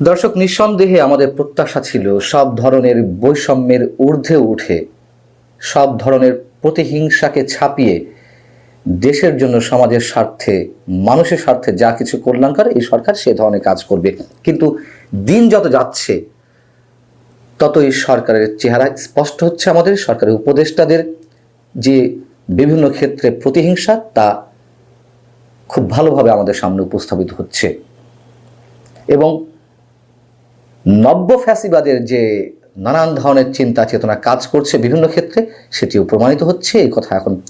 দর্শক, নিঃসন্দেহে আমাদের প্রত্যাশা ছিল সব ধরনের বৈষম্যের ঊর্ধ্বে উঠে, সব ধরনের প্রতিহিংসাকে ছাপিয়ে দেশের জন্য, সমাজের স্বার্থে, মানুষের স্বার্থে যা কিছু কল্যাণকর, এই সরকার সে ধরনের কাজ করবে। কিন্তু দিন যত যাচ্ছে, ততই সরকারের চেহারা স্পষ্ট হচ্ছে আমাদের, সরকারের উপদেষ্টাদের যে বিভিন্ন ক্ষেত্রে প্রতিহিংসা, তা খুব ভালোভাবে আমাদের সামনে উপস্থাপিত হচ্ছে। এবং নব্য ফ্যাসিবাদের যে নানান ধরনের চিন্তা চেতনা কাজ করছে বিভিন্ন ক্ষেত্রে, সেটিও প্রমাণিত হচ্ছে। এই কথা এখন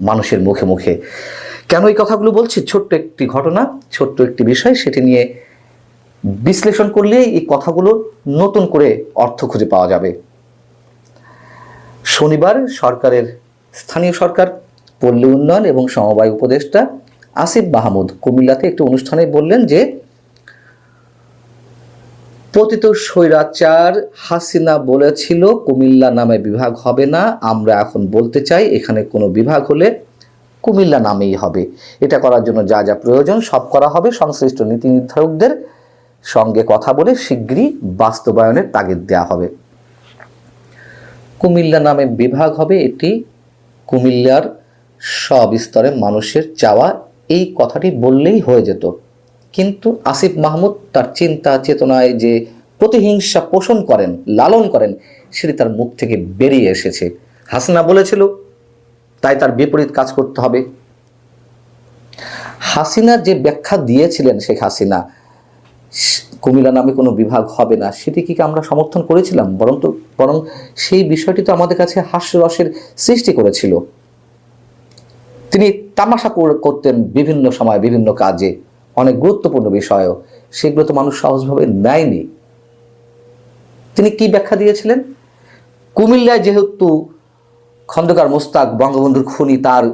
মানুষের মুখে মুখে। কেন এই কথাগুলো বলছি? ছোট্ট একটি ঘটনা, ছোট্ট একটি বিষয়, সেটি নিয়ে বিশ্লেষণ করলে এই কথাগুলো নতুন করে অর্থ খুঁজে পাওয়া যাবে। শনিবার সরকারের স্থানীয় সরকার, পল্লী উন্নয়ন এবং সমবায় উপদেষ্টা আসিফ মাহমুদ কুমিল্লাতে একটি অনুষ্ঠানে বললেন যে পতিত স্বৈরাচার হাসিনা বলেছিল, কুমিল্লা নামে বিভাগ হবে না, আমরা এখন বলতে চাই এখানে কোনো বিভাগ হলে কুমিল্লা নামেই হবে। এটা করার জন্য যা যা প্রয়োজন, সব করা হবে। সংশ্লিষ্ট নীতি নির্ধারকদের সঙ্গে কথা বলে শিগগিরই বাস্তবায়নের তাগিদ দেওয়া হবে। কুমিল্লা নামে বিভাগ হবে এটি কুমিল্লার সব স্তরের মানুষের চাওয়া। এই কথাটি বললেই হয়ে যেত। কিন্তু আসিফ মাহমুদ তার চিন্তা, চেতনায় যে প্রতিহিংসা পোষণ করেন, লালন করেন, সেটি তার মুখ থেকে বেরিয়ে এসেছে। হাসিনা বলেছিল, তাই তার বিপরীত কাজ করতে হবে। হাসিনা যে ব্যাখ্যা দিয়েছিলেন শেখ হাসিনা, কুমিল্লা নামে কোনো বিভাগ হবে না, সেটি কি আমরা সমর্থন করেছিলাম? বরং তো, বরং সেই বিষয়টি তো আমাদের কাছে হাস্যরসের সৃষ্টি করেছিল। তিনি তামাশা কর- করতেন বিভিন্ন সময়, বিভিন্ন কাজে। অনেক গুরুত্বপূর্ণ বিষয়ও সেগুলো তো মানুষ সহজভাবে নেয়নি। তিনি কি ব্যাখ্যা দিয়েছিলেন? কুমিল্লায় যেহেতু খন্দকার মোস্তাক বঙ্গবন্ধুর খুনি তার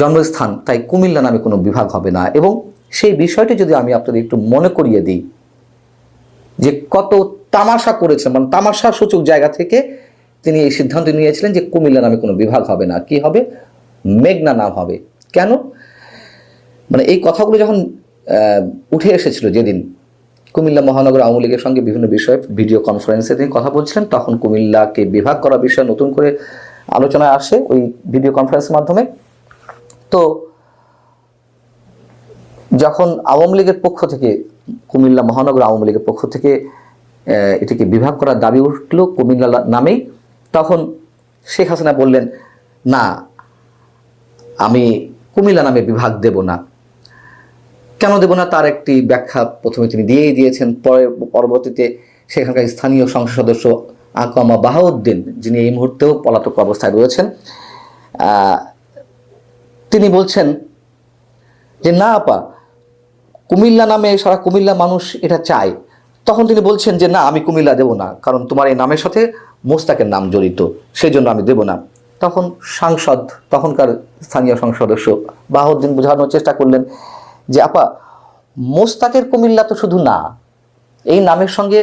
জন্মস্থান, তাই কুমিল্লা নামে কোনো বিভাগ হবে না। এবং সেই বিষয়টি যদি আমি আপনাদের একটু মনে করিয়ে দিই, যে কত তামাশা করেছেন মানে তামাশা সূচক জায়গা থেকে তিনি এই সিদ্ধান্ত নিয়েছিলেন যে কুমিল্লা নামে কোনো বিভাগ হবে না। কি হবে? মেঘনা নাম হবে। কেন? মানে এই কথাগুলো যখন উঠে এসেছিল যেদিন কুমিল্লা মহানগর আওয়ামী লীগের সঙ্গে বিভিন্ন বিষয়ে ভিডিও কনফারেন্সে তিনি কথা বলছিলেন, তখন কুমিল্লাকে বিভাগ করার বিষয়ে নতুন করে আলোচনায় আসে ওই ভিডিও কনফারেন্সের মাধ্যমে। তো যখন আওয়ামী লীগের পক্ষ থেকে, কুমিল্লা মহানগর আওয়ামী লীগের পক্ষ থেকে এটিকে বিভাগ করার দাবি উঠল কুমিল্লা নামেই, তখন শেখ হাসিনা বললেন, না, আমি কুমিল্লা নামে বিভাগ দেব না। কেন দেব না? তার একটি ব্যাখ্যা প্রথমে তিনি দিয়েই দিয়েছেন। পরে পরবর্তীতে সেখানকার স্থানীয় সংসদ সদস্য আকামা বাহাউদ্দিন, যিনি এই মুহূর্তেও পলাতক অবস্থায় রয়েছেন তিনি বলছেন যে, না আপা, কুমিল্লা নামে সারা কুমিল্লা মানুষ এটা চায়। তখন তিনি বলছেন যে, না, আমি কুমিল্লা দেব না, কারণ তোমার এই নামের সাথে মোস্তাকের নাম জড়িত সেই জন্য আমি দেব না। তখন সাংসদ, তখনকার স্থানীয় সংসদ সদস্য বাহাউদ্দিন বোঝানোর চেষ্টা করলেন যে, আপা, মোস্তাকের কুমিল্লা তো শুধু না, এই নামের সঙ্গে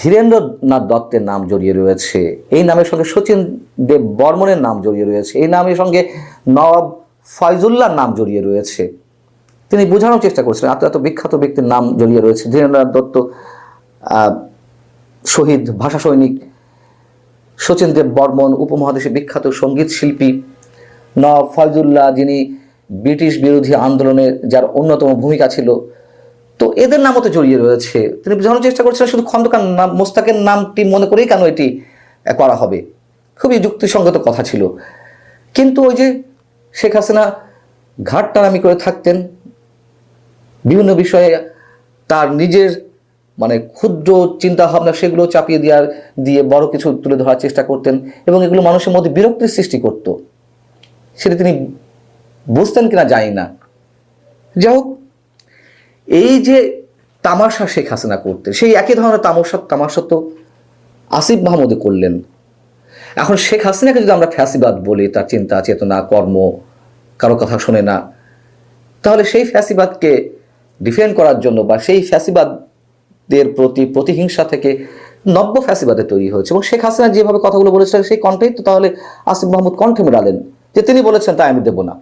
ধীরেন্দ্রনাথ দত্তের নাম জড়িয়ে রয়েছে, এই নামের সঙ্গে সচিন দেব বর্মনের নাম জড়িয়ে রয়েছে, এই নামের সঙ্গে নবাব ফয়জুল্লাহর নাম জড়িয়ে রয়েছে। তিনি বোঝানোর চেষ্টা করছিলেন, এত এত বিখ্যাত ব্যক্তির নাম জড়িয়ে রয়েছে, ধীরেন্দ্রনাথ দত্ত শহীদ ভাষা সৈনিক শচীন দেব বর্মন উপমহাদেশে বিখ্যাত সংগীত শিল্পী নবাব ফয়জুল্লাহ যিনি ব্রিটিশ বিরোধী আন্দোলনে যার অন্যতম ভূমিকা ছিল, তো এদের নামও তো জড়িয়ে রয়েছে। তিনি বোঝানোর চেষ্টা করছিলেন শুধু খন্দকার নাম মোস্তাকের নামটি মনে করেই কেন এটি করা হবে। খুবই যুক্তিসঙ্গত কথা ছিল। কিন্তু ওই যে শেখ হাসিনা ঘাট টানামি করে থাকতেন, বিভিন্ন বিষয়ে তার নিজের মানে ক্ষুদ্র চিন্তা ভাবনা সেগুলো চাপিয়ে দেওয়ার, দিয়ে বড় কিছু তুলে ধরার চেষ্টা করতেন এবং এগুলো মানুষের মধ্যে বিরক্তির সৃষ্টি করত। সেটা তিনি বুঝতেন কিনা জানি না। যাই হোক, এই যে তামাশা শেখ হাসিনা করতেন, সেই একই ধরনের তামাশা তামাশা তো আসিফ মাহমুদে করলেন। এখন শেখ হাসিনাকে যদি আমরা ফ্যাসিবাদ বলি, তার চিন্তা, চেতনা, কর্ম, কারও কথা শোনে না, তাহলে সেই ফ্যাসিবাদকে ডিফেন্ড করার জন্য বা সেই ফ্যাসিবাদদের প্রতি প্রতিহিংসা থেকে নব্য ফ্যাসিবাদে তৈরি হয়েছে। এবং শেখ হাসিনা যেভাবে কথাগুলো বলেছিলেন, সেই কণ্ঠেই তো তাহলে আসিফ মাহমুদ কণ্ঠে মেলালেন, যে তিনি বলেছেন তাই আমি দেব না।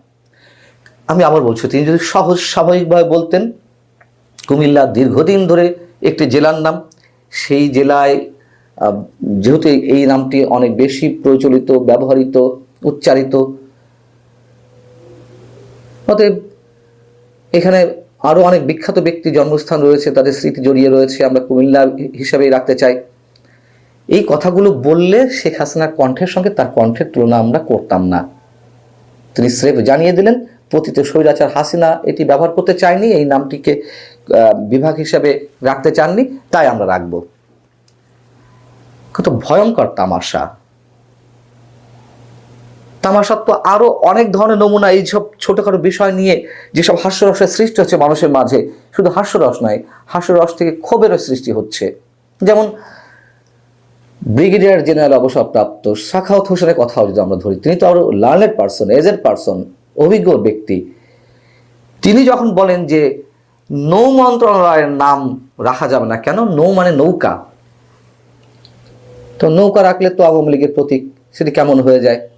আমি আবার বলছি, তিনি যদি সহজ স্বাভাবিকভাবে বলতেন, কুমিল্লা দীর্ঘদিন ধরে একটি জেলার নাম, সেই জেলায় যেহেতু এই- নামটি অনেক বেশি প্রচলিত, ব্যবহৃত, উচ্চারিত, অতএব এখানে আরও অনেক বিখ্যাত ব্যক্তি জন্মস্থান রয়েছে, তাদের স্মৃতি জড়িয়ে রয়েছে, আমরা কুমিল্লা হিসাবেই রাখতে চাই। এই কথাগুলো বললে শেখ হাসিনার কণ্ঠের সঙ্গে তার কণ্ঠের তুলনা আমরা করতাম না। তিনি স্রেফ জানিয়ে দিলেন পতিত স্বৈরাচার হাসিনা এটি ব্যবহার করতে চায়নি, এই নামটিকে বিভাগ হিসাবে রাখতে চাননি, তাই আমরা রাখব। কত ভয়ঙ্কর তামাশা। তামাশার তো আরও অনেক ধরনের নমুনা এইসব ছোটখাটো বিষয় নিয়ে যেসব হাস্যরসের সৃষ্টি হচ্ছে মানুষের মাঝে, শুধু হাস্যরস নয়, হাস্যরস থেকে ক্ষোভেরও সৃষ্টি হচ্ছে। যেমন ব্রিগেডিয়ার জেনারেল অবসরপ্রাপ্ত সাখাওয়াত হোসেনের কথাও যদি আমরা ধরি, তিনি তো আরও লার্নেড পার্সন এজেড পার্সন অভিজ্ঞ ব্যক্তি। তিনি যখন বলেন যে, নৌ মন্ত্রণালয়ের নাম রাখা যাবে না কেন? নৌ মানে নৌকা। তো নৌকা রাখলে তো আওয়ামী লীগের প্রতীক, সেটি কেমন হয়ে যায়?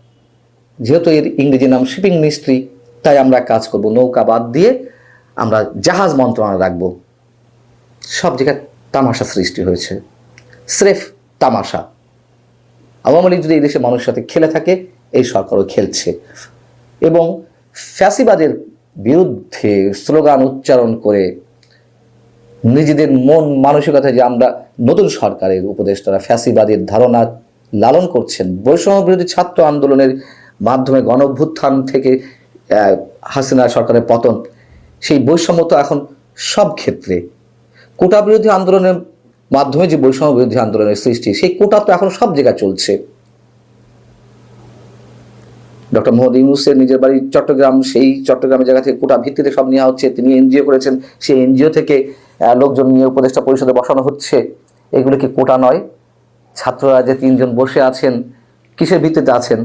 যেহেতু এর ইংরেজি নাম শিপিং মিস্ট্রি তাই আমরা কাজ করব। নৌকা বাদ দিয়ে আমরা জাহাজ মন্ত্রণালয় রাখব। সব জায়গায় তামাশা সৃষ্টি হয়েছে। স্রেফ তামাশা। আওয়ামী লীগ যদি এই দেশের মানুষের সাথে খেলে থাকে, এই সরকারও খেলছে। এবং ফ্যাসিবাদের বিরুদ্ধে স্লোগান উচ্চারণ করে নিজেদের মন মানসিকতা যে আমরা নতুন সরকারের উপদেষ্টারা ফ্যাসিবাদের ধারণা লালন করছেন, বৈষম্য বিরোধী ছাত্র আন্দোলনের মাধ্যমে গণভ্যুত্থান থেকে হাসিনা সরকারের পতন, সেই বৈষম্য তো এখন সব ক্ষেত্রে। কোটা বিরোধী আন্দোলনের মাধ্যমে যে বৈষম্য বিরোধী আন্দোলনের সৃষ্টি, সেই কোটা তো এখন সব জায়গায় চলছে। ডক্টর মোহাম্মদ ইউনুসের নিজের বাড়ি চট্টগ্রাম, সেই চট্টগ্রামের জায়গা থেকে কোটা ভিত্তিতে সব নেওয়া হচ্ছে, তিনি এনজিও করেছেন, সেই এনজিও থেকে লোকজন নিয়ে উপদেষ্টা পরিষদে বসানো হচ্ছে। এগুলো কি কোটা নয়? ছাত্ররা যে তিনজন বসে আছেন, কিসের ভিত্তিতে আছেন?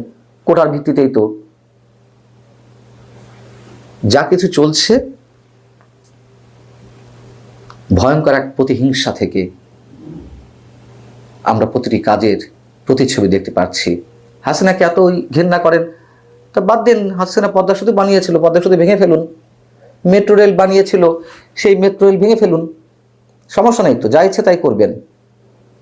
কোটার ভিত্তিতেই তো। যা কিছু চলছে, ভয়ঙ্কর এক প্রতিহিংসা থেকে আমরা প্রতিটি কাজের প্রতিচ্ছবি দেখতে পাচ্ছি। হাসিনাকে এতই ঘৃণা করেন তা বাদ দিন, হাসিনা পদ্মা সেতু বানিয়েছিল, পদ্মা সেতু ভেঙে ফেলুন। মেট্রো রেল বানিয়েছিল, সেই মেট্রো রেল ভেঙে ফেলুন। সমস্যা নেই তো, যা ইচ্ছে তাই করবেন।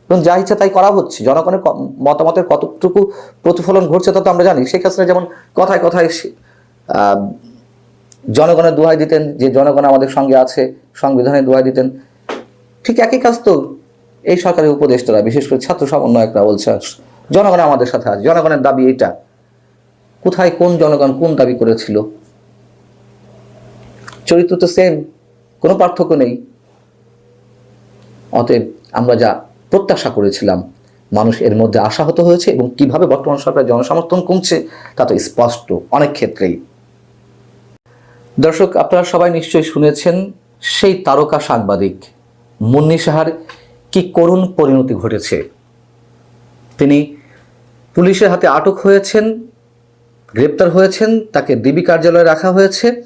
এবং যা ইচ্ছে তাই করা হচ্ছে, জনগণের মতামতের কতটুকু প্রতিফলন ঘটছে তা তো আমরা জানি। শেখ হাসিনা যেমন কথায় কথায় জনগণের দোহাই দিতেন, যে জনগণ আমাদের সঙ্গে আছে, সংবিধানের দোহাই দিতেন। ঠিক একই কাজ তো এই সরকারের উপদেষ্টারা, বিশেষ করে ছাত্র সমন্বয়করা বলছে জনগণ আমাদের সাথে আছে, জনগণের দাবি এইটা। কোথায় কোন জনগণ কোন দাবি করেছিল? চরিত্র তো সেম কোনো পার্থক্য নেই। অতএব আমরা যা প্রত্যাশা করেছিলাম, মানুষ এর মধ্যে আশাহত হয়েছে এবং কীভাবে বর্তমান সরকার জনসমর্থন কমছে, তা তো স্পষ্ট অনেক ক্ষেত্রেই। দর্শক, আপনারা সবাই নিশ্চয়ই শুনেছেন সেই তারকা সাংবাদিক মুন্নি সাহার কি করুণ পরিণতি ঘটেছে। তিনি পুলিশের হাতে আটক হয়েছেন গ্রেপ্তার হয়েছেন, তাকে ডিবি কার্যালয়ে রাখা হয়েছে।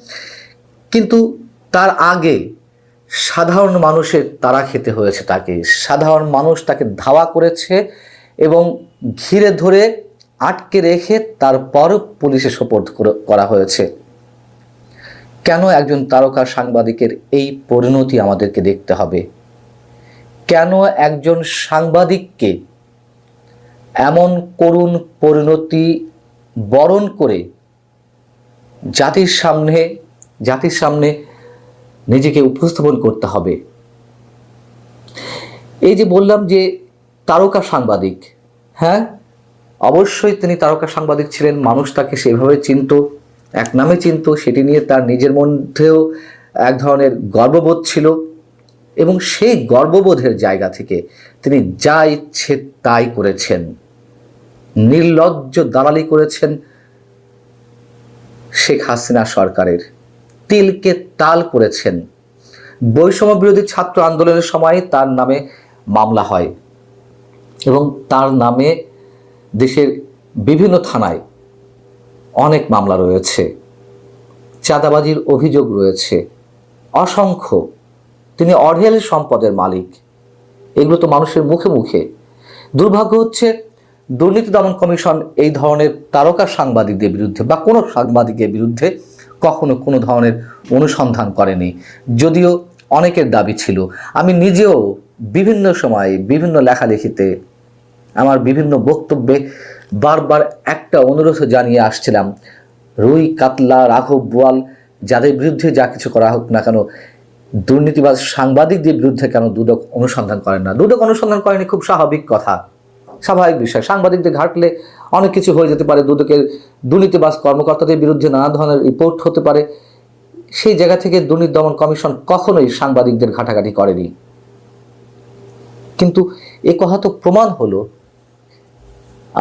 কিন্তু তার আগে সাধারণ মানুষের তারা খেতে হয়েছে তাকে। সাধারণ মানুষ তাকে ধাওয়া করেছে এবং ঘিরে ধরে আটকে রেখে তারপর পুলিশে সোপর্দ করে- হয়েছে। কেন একজন তারকা সাংবাদিকের এই পরিণতি আমাদেরকে দেখতে হবে? কেন একজন সাংবাদিককে এমন করুণ পরিণতি বরণ করে জাতির সামনে জাতির সামনে নিজেকে উপস্থাপন করতে হবে। এই যে বললাম যে তারকা সাংবাদিক হ্যাঁ? অবশ্যই তিনি তারকা সাংবাদিক ছিলেন, মানুষ তাকে সেভাবে চিনত, এক নামে চিনত, সেটি নিয়ে তার নিজের মধ্যেও এক ধরনের গর্ববোধ ছিল এবং সেই গর্ববোধের জায়গা থেকে তিনি যা ইচ্ছে তাই করেছেন। নির্লজ্জ দালালি করেছেন শেখ হাসিনা সরকারের। তিলকে তাল করেছেন। বৈষম্য বিরোধী ছাত্র আন্দোলনের সময় তার নামে মামলা হয় এবং তার নামে দেশের বিভিন্ন থানায় অনেক মামলা রয়েছে। চাঁদাবাজির অভিযোগ রয়েছে। অসংখ্য। তিনি অঢেল সম্পদের মালিক। এগুলো তো মানুষের মুখে মুখে। দুর্ভাগ্য হচ্ছে দুর্নীতি দমন কমিশন এই ধরনের তারকা সাংবাদিকদের বিরুদ্ধে বা কোনো সাংবাদিকের বিরুদ্ধে কখনো কোনো ধরনের অনুসন্ধান করেনি। যদিও অনেকের দাবি ছিল। আমি নিজেও বিভিন্ন সময় বিভিন্ন লেখালেখিতে আমার বিভিন্ন বক্তব্যে বারবার একটা অনুরোধ জানিয়ে আসছিলাম, রুই, কাতলা, রাঘব, বোয়াল, যাদের বিরুদ্ধে যা কিছু করা হোক না কেন, দুর্নীতিবাজ সাংবাদিকদের বিরুদ্ধে কেন দুদক অনুসন্ধান করেন না? দুদক অনুসন্ধান করেনি খুব স্বাভাবিক কথা। স্বাভাবিক বিষয়। সাংবাদিকদের ঘাটলে অনেক কিছু হয়ে যেতে পারে। দুদকের দুর্নীতিবাজ কর্মকর্তাদের বিরুদ্ধে নানা ধরনের রিপোর্ট হতে পারে। সেই জায়গা থেকে দুর্নীতি দমন কমিশন কখনোই সাংবাদিকদের ঘাটাঘাটি করেনি। কিন্তু এ কথা তো প্রমাণ হলো,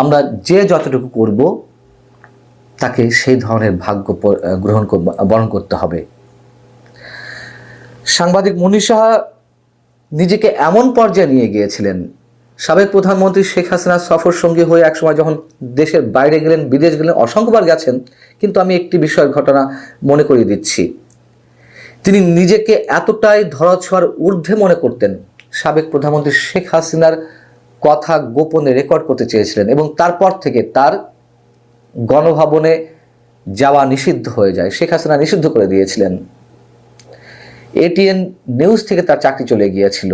আমরা যে যতটুকু করব, তাকে সেই ধরনের ভাগ্য গ্রহণ বরণ করতে হবে। সাংবাদিক মনীষ নিজেকে এমন পর্যায়ে নিয়ে গিয়েছিলেন সাবেক প্রধানমন্ত্রী শেখ হাসিনার সফর সঙ্গী হয়ে একসময় যখন দেশের বাইরে গেলেন, বিদেশ গেলেন, অসংখ্যবার গেছেন, কিন্তু আমি একটি বিষয়ের ঘটনা মনে করিয়ে দিচ্ছি। তিনি নিজেকে এতটাই ধরাছোঁয়ার ঊর্ধ্বে মনে করতেন, সাবেক প্রধানমন্ত্রী শেখ হাসিনার কথা গোপনে রেকর্ড করতে চেয়েছিলেন এবং তারপর থেকে তার গণভবনে যাওয়া নিষিদ্ধ হয়ে যায়, শেখ হাসিনা নিষিদ্ধ করে দিয়েছিলেন। এটিএন নিউজ থেকে তার চাকরি চলে গিয়েছিল।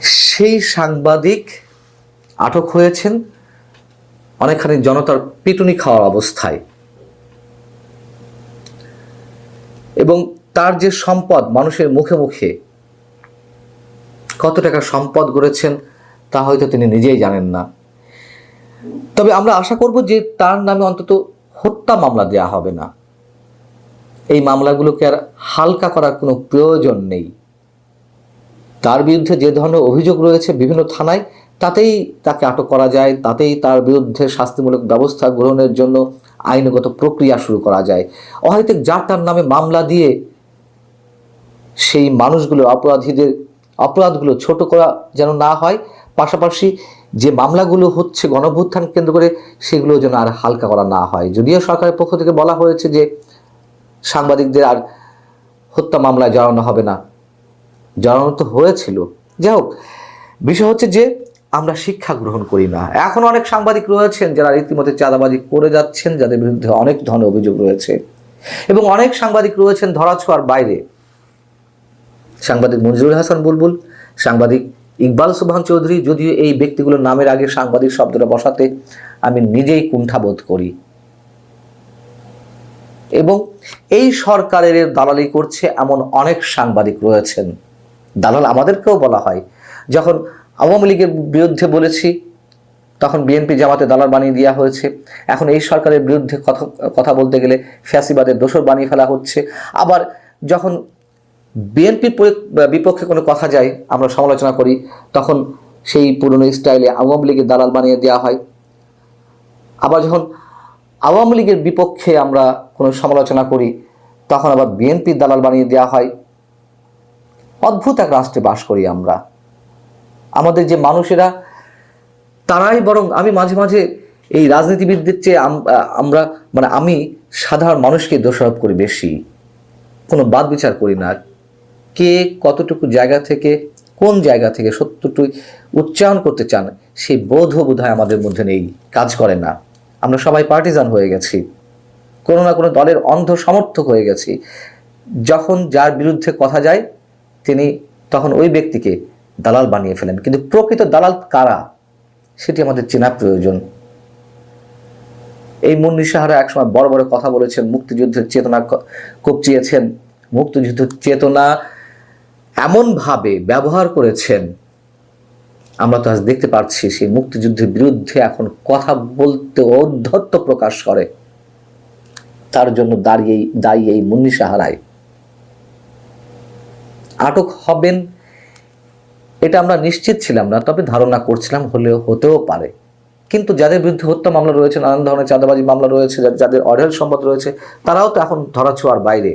সেই সাংবাদিক আটক হয়েছেন অনেকখানি জনতার পিটুনি খাওয়ার অবস্থায়। এবং তার যে সম্পদ মানুষের মুখে মুখে কত টাকা সম্পদ গড়েছেন তা হয়তো তিনি নিজেই জানেন না। তবে আমরা আশা করব যে তার নামে অন্তত হত্যা মামলা দেয়া হবে না। এই মামলাগুলোকে আর হালকা করার কোনো প্রয়োজন নেই। তার বিরুদ্ধে যে ধরনের অভিযোগ রয়েছে বিভিন্ন থানায়, তাতেই তাকে আটক করা যায়, তাতেই তার বিরুদ্ধে শাস্তিমূলক ব্যবস্থা গ্রহণের জন্য আইনগত প্রক্রিয়া শুরু করা যায়। অহেতুক যার তার নামে মামলা দিয়ে সেই মানুষগুলো, অপরাধীদের, অপরাধগুলো ছোট করা যেন না হয়, পাশাপাশি যে মামলাগুলো হচ্ছে গণভ্যুত্থান কেন্দ্র করে, সেগুলো যেন আর হালকা করা না হয়। যদিও সরকারের পক্ষ থেকে বলা হয়েছে যে সাংবাদিকদের আর হত্যা মামলায় জড়ানো হবে না। জড়ানো তো হয়েছিল। যাই হোক, বিষয় হচ্ছে যে আমরা শিক্ষা গ্রহণ করি না। এখন অনেক সাংবাদিক রয়েছেন যারা রীতিমতো চাঁদাবাজি করে যাচ্ছেন, যাদের বিরুদ্ধে অনেক ধরনের অভিযোগ রয়েছে। এবং অনেক সাংবাদিক রয়েছেন ধরাছোঁয়ার বাইরে। সাংবাদিক মঞ্জুরুল হাসান বুলবুল, সাংবাদিক ইকবাল সুবহান চৌধুরী, যদিও এই ব্যক্তিগুলোর নামের আগে সাংবাদিক শব্দটা বসাতে আমি নিজেই কুণ্ঠাবোধ করি। এবং এই সরকারের দালালি করছে এমন অনেক সাংবাদিক রয়েছেন। দালাল আমাদেরকেও বলা হয়। যখন আওয়ামী লীগের বিরুদ্ধে বলেছি, তখন বিএনপি জামাতে দালাল বানিয়ে দেওয়া হয়েছে। এখন এই সরকারের বিরুদ্ধে কথা কথা বলতে গেলে ফ্যাসিবাদের দোষর বানিয়ে ফেলা হচ্ছে। আবার যখন বিএনপির বিপক্ষে কোনো কথা যায়, আমরা সমালোচনা করি, তখন সেই পুরনো স্টাইলে আওয়ামী লীগের দালাল বানিয়ে দেওয়া হয়। আবার যখন আওয়ামী লীগের বিপক্ষে আমরা কোনো সমালোচনা করি, তখন আবার বিএনপির দালাল বানিয়ে দেওয়া হয়। অদ্ভুত এক রাষ্ট্রে বাস করি আমরা। আমাদের যে মানুষেরা, তারাই বরং আমি মাঝে মাঝে এই রাজনীতিবিদদের চেয়ে আমরা মানে আমি সাধারণ মানুষকে দোষারোপ করি বেশি। কোনো বাদ বিচার করি না। কে কতটুকু জায়গা থেকে, কোন জায়গা থেকে সত্যটুকু উচ্চারণ করতে চান, সেই বোধ বোধ হয় আমাদের মধ্যে নেই, কাজ করে না। আমরা সবাই পার্টিজান হয়ে গেছি। কোনো না কোনো দলের অন্ধ সমর্থক হয়ে গেছি। যখন যার বিরুদ্ধে কথা যায় তিনি তখন ওই ব্যক্তিকে দালাল বানিয়ে ফেলেন। কিন্তু প্রকৃত দালাল কারা? সেটি আমাদের চেনা প্রয়োজন। এই মুন্নি সাহারা একসময় বড় বড় কথা বলেছেন, মুক্তিযুদ্ধের চেতনা কপচিয়েছেন। মুক্তিযুদ্ধের চেতনা এমনভাবে ব্যবহার করেছেন, আমরা তো আজ দেখতে পাচ্ছি সেই মুক্তিযুদ্ধের বিরুদ্ধে এখন কথা বলতে ঔদ্ধত্য প্রকাশ করে। তার জন্য দাঁড়িয়ে দায়ী এই মুন্নি সাহারায় আটক হবেন, এটা আমরা নিশ্চিত ছিলাম না, তবে ধারণা করছিলাম হলেও হতেও পারে। কিন্তু যাদের বিরুদ্ধে হত্যা মামলা রয়েছে, নানান ধরনের চাঁদাবাজি মামলা রয়েছে, যাদের অঢেল সম্পদ রয়েছে, তারাও তো এখন ধরাছোঁয়ার বাইরে।